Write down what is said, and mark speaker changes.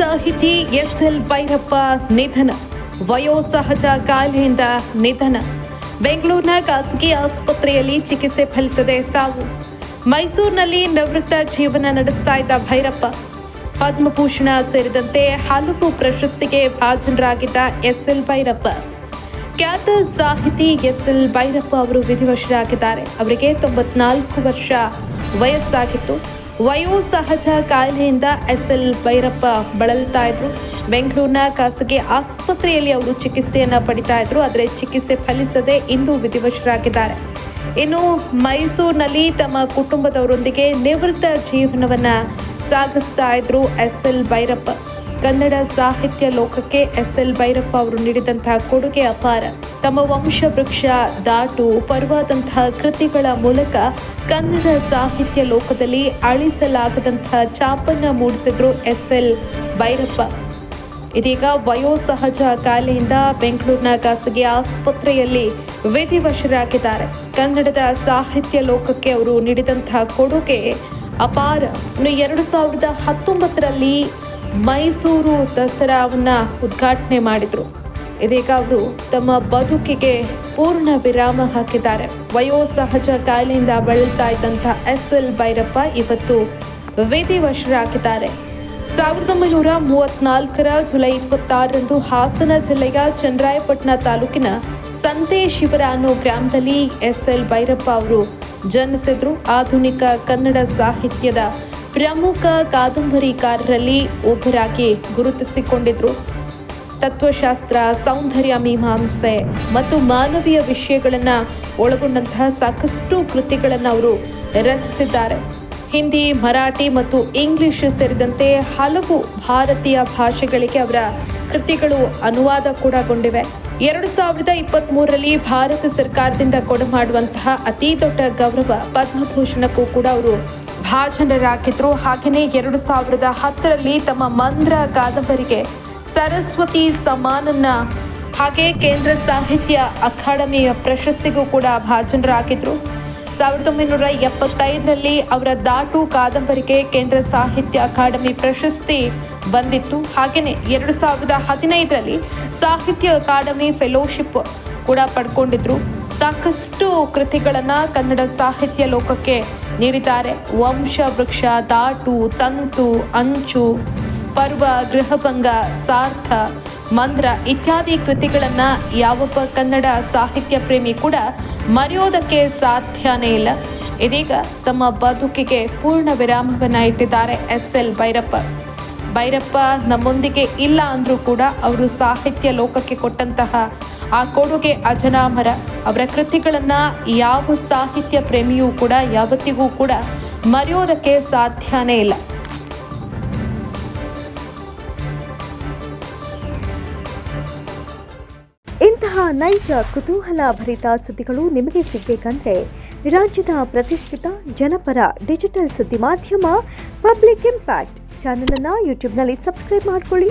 Speaker 1: ಸಾಹಿತಿ S L Bhyrappa ನಿಧನ. ವಯೋಸಹಜ ಕಾಯಿಲೆಯಿಂದ ನಿಧನ. ಬೆಂಗಳೂರಿನ ಖಾಸಗಿ ಆಸ್ಪತ್ರೆಯಲ್ಲಿ ಚಿಕಿತ್ಸೆ ಫಲಿಸದೆ ಸಾವು. ಮೈಸೂರಿನಲ್ಲಿ ನಿವೃತ್ತ ಜೀವನ ನಡೆಸ್ತಾ ಇದ್ದ ಭೈರಪ್ಪ. ಪದ್ಮಭೂಷಣ ಸೇರಿದಂತೆ ಹಲವು ಪ್ರಶಸ್ತಿಗೆ ಭಾಜನರಾಗಿದ್ದ ಎಸ್ ಎಲ್ ಭೈರಪ್ಪ. ಖ್ಯಾತ ಸಾಹಿತಿ ಎಸ್ ಎಲ್ ಭೈರಪ್ಪ ಅವರು ವಿಧಿವಶರಾಗಿದ್ದಾರೆ. ಅವರಿಗೆ ತೊಂಬತ್ನಾಲ್ಕು ವರ್ಷ ವಯಸ್ಸಾಗಿತ್ತು. ವಯೋಸಹಜ ಕಾಯಿಲೆಯಿಂದ ಎಸ್ ಎಲ್ ಭೈರಪ್ಪ ಬಳಲ್ತಾ ಇದ್ರು. ಬೆಂಗಳೂರಿನ ಖಾಸಗಿ ಆಸ್ಪತ್ರೆಯಲ್ಲಿ ಅವರು ಚಿಕಿತ್ಸೆಯನ್ನ ಪಡಿತಾ ಇದ್ರು. ಆದರೆ ಚಿಕಿತ್ಸೆ ಫಲಿಸದೆ ಇಂದು ವಿಧಿವಶರಾಗಿದ್ದಾರೆ. ಇನ್ನು ಮೈಸೂರಿನಲ್ಲಿ ತಮ್ಮ ಕುಟುಂಬದವರೊಂದಿಗೆ ನಿವೃತ್ತ ಜೀವನವನ್ನ ಸಾಗಿಸ್ತಾ ಇದ್ರು ಎಸ್ ಎಲ್ ಭೈರಪ್ಪ. ಕನ್ನಡ ಸಾಹಿತ್ಯ ಲೋಕಕ್ಕೆ ಎಸ್ ಎಲ್ ಭೈರಪ್ಪ ಅವರು ನೀಡಿದಂತಹ ಕೊಡುಗೆ ಅಪಾರ. ತಮ್ಮ ವಂಶ ವೃಕ್ಷ ದಾಟು ಪರ್ವಾದಂತಹ ಕೃತಿಗಳ ಮೂಲಕ ಕನ್ನಡ ಸಾಹಿತ್ಯ ಲೋಕದಲ್ಲಿ ಅಳಿಸಲಾಗದಂತಹ ಛಾಪನ್ನ ಮೂಡಿಸಿದ್ರು ಎಸ್ ಎಲ್ ಭೈರಪ್ಪ. ಇದೀಗ ವಯೋಸಹಜ ಕಾಯಿಲೆಯಿಂದ ಬೆಂಗಳೂರಿನ ಖಾಸಗಿ ಆಸ್ಪತ್ರೆಯಲ್ಲಿ ವಿಧಿವಶರಾಗಿದ್ದಾರೆ. ಕನ್ನಡದ ಸಾಹಿತ್ಯ ಲೋಕಕ್ಕೆ ಅವರು ನೀಡಿದಂತಹ ಕೊಡುಗೆ ಅಪಾರ. ಇನ್ನು ಎರಡು ಸಾವಿರದ ಹತ್ತೊಂಬತ್ತರಲ್ಲಿ ಮೈಸೂರು ದಸರಾವನ್ನ ಉದ್ಘಾಟನೆ ಮಾಡಿದ್ರು. ಇದೀಗ ಅವರು ತಮ್ಮ ಬದುಕಿಗೆ ಪೂರ್ಣ ವಿರಾಮ ಹಾಕಿದ್ದಾರೆ. ವಯೋಸಹಜ ಕಾಯಿಲೆಯಿಂದ ಬಳಲ್ತಾ ಇದ್ದಂಥ ಎಸ್ ಎಲ್ ಭೈರಪ್ಪ ಇವತ್ತು ವಿಧಿವಶರಾಗಿದ್ದಾರೆ ಸಾವಿರದ ಒಂಬೈನೂರ ಮೂವತ್ನಾಲ್ಕರ ಜುಲೈ ಇಪ್ಪತ್ತಾರರಂದು ಹಾಸನ ಜಿಲ್ಲೆಯ ಚಂದ್ರಾಯಪಟ್ಟಣ ತಾಲೂಕಿನ ಸಂತೆ ಶಿವರ ಅನ್ನೋ ಗ್ರಾಮದಲ್ಲಿ ಎಸ್ ಎಲ್ ಭೈರಪ್ಪ ಅವರು ಜನಿಸಿದ್ರು. ಆಧುನಿಕ ಕನ್ನಡ ಸಾಹಿತ್ಯದ ಪ್ರಮುಖ ಕಾದಂಬರಿಕಾರರಲ್ಲಿ ಒಬ್ಬರಾಗಿ ಗುರುತಿಸಿಕೊಂಡಿದ್ರು. ತತ್ವಶಾಸ್ತ್ರ, ಸೌಂದರ್ಯ, ಮೀಮಾಂಸೆ ಮತ್ತು ಮಾನವೀಯ ವಿಷಯಗಳನ್ನು ಒಳಗೊಂಡಂತಹ ಸಾಕಷ್ಟು ಕೃತಿಗಳನ್ನು ಅವರು ರಚಿಸಿದ್ದಾರೆ. ಹಿಂದಿ, ಮರಾಠಿ ಮತ್ತು ಇಂಗ್ಲಿಷ್ ಸೇರಿದಂತೆ ಹಲವು ಭಾರತೀಯ ಭಾಷೆಗಳಿಗೆ ಅವರ ಕೃತಿಗಳು ಅನುವಾದ ಕೂಡ ಗೊಂಡಿವೆ. ಎರಡು ಸಾವಿರದ ಇಪ್ಪತ್ತ್ ಮೂರರಲ್ಲಿ ಭಾರತ ಸರ್ಕಾರದಿಂದ ಕೊಡಮಾಡುವಂತಹ ಅತಿ ದೊಡ್ಡ ಗೌರವ ಪದ್ಮಭೂಷಣಕ್ಕೂ ಕೂಡ ಅವರು ಭಾಜನರಾಗಿದ್ರು ಹಾಗೆಯೇ ಎರಡು ಸಾವಿರದ ಹತ್ತರಲ್ಲಿ ತಮ್ಮ ಮಂದ್ರ ಕಾದಂಬರಿಗೆ ಸರಸ್ವತಿ ಸಮಾನನ್ನ ಹಾಗೆ ಕೇಂದ್ರ ಸಾಹಿತ್ಯ ಅಕಾಡೆಮಿಯ ಪ್ರಶಸ್ತಿಗೂ ಕೂಡ ಭಾಜನರಾಗಿದ್ರು. ಸಾವಿರದ ಒಂಬೈನೂರ ಎಪ್ಪತ್ತೈದರಲ್ಲಿ ಅವರ ದಾಟು ಕಾದಂಬರಿಗೆ ಕೇಂದ್ರ ಸಾಹಿತ್ಯ ಅಕಾಡೆಮಿ ಪ್ರಶಸ್ತಿ ಬಂದಿತ್ತು. ಹಾಗೆಯೇ ಎರಡು ಸಾವಿರದ ಹದಿನೈದರಲ್ಲಿ ಸಾಹಿತ್ಯ ಅಕಾಡೆಮಿ ಫೆಲೋಶಿಪ್ ಕೂಡ ಪಡ್ಕೊಂಡಿದ್ರು. ಸಾಕಷ್ಟು ಕೃತಿಗಳನ್ನು ಕನ್ನಡ ಸಾಹಿತ್ಯ ಲೋಕಕ್ಕೆ ನೀಡಿದ್ದಾರೆ. ವಂಶ, ವೃಕ್ಷ ದಾಟು ತಂತು, ಅಂಚು, ಪರ್ವ, ಗೃಹಭಂಗ, ಸಾರ್ಥ, ಮಂದ್ರ ಇತ್ಯಾದಿ ಕೃತಿಗಳನ್ನು ಯಾವೊಬ್ಬ ಕನ್ನಡ ಸಾಹಿತ್ಯ ಪ್ರೇಮಿ ಕೂಡ ಮರೆಯೋದಕ್ಕೆ ಸಾಧ್ಯನೇ ಇಲ್ಲ. ಇದೀಗ ತಮ್ಮ ಬದುಕಿಗೆ ಪೂರ್ಣ ವಿರಾಮವನ್ನ ಇಟ್ಟಿದ್ದಾರೆ ಎಸ್ ಎಲ್ ಭೈರಪ್ಪ. ಭೈರಪ್ಪ ನಮ್ಮೊಂದಿಗೆ ಇಲ್ಲ ಅಂದ್ರೂ ಕೂಡ ಅವರು ಸಾಹಿತ್ಯ ಲೋಕಕ್ಕೆ ಕೊಟ್ಟಂತಹ ಆ ಕೊಡುಗೆ ಅಜನಾಮರ. ಅವರ ಕೃತಿಗಳನ್ನು ಯಾವ ಸಾಹಿತ್ಯ ಪ್ರೇಮಿಯೂ ಕೂಡ ಯಾವತ್ತಿಗೂ ಕೂಡ ಮರೆಯೋದಕ್ಕೆ ಸಾಧ್ಯನೇ ಇಲ್ಲ.
Speaker 2: ಇಂತಹ ನೈಜ, ಕುತೂಹಲ ಭರಿತ ಸುದ್ದಿಗಳು ನಿಮಗೆ ಸಿಗಬೇಕಂದ್ರೆ ರಾಜ್ಯದ ಪ್ರತಿಷ್ಠಿತ ಜನಪರ ಡಿಜಿಟಲ್ ಸುದ್ದಿ ಮಾಧ್ಯಮ ಪಬ್ಲಿಕ್ ಇಂಪ್ಯಾಕ್ಟ್ ಚಾನಲನ್ನು ಯೂಟ್ಯೂಬ್ನಲ್ಲಿ ಸಬ್ಸ್ಕ್ರೈಬ್ ಮಾಡ್ಕೊಳ್ಳಿ.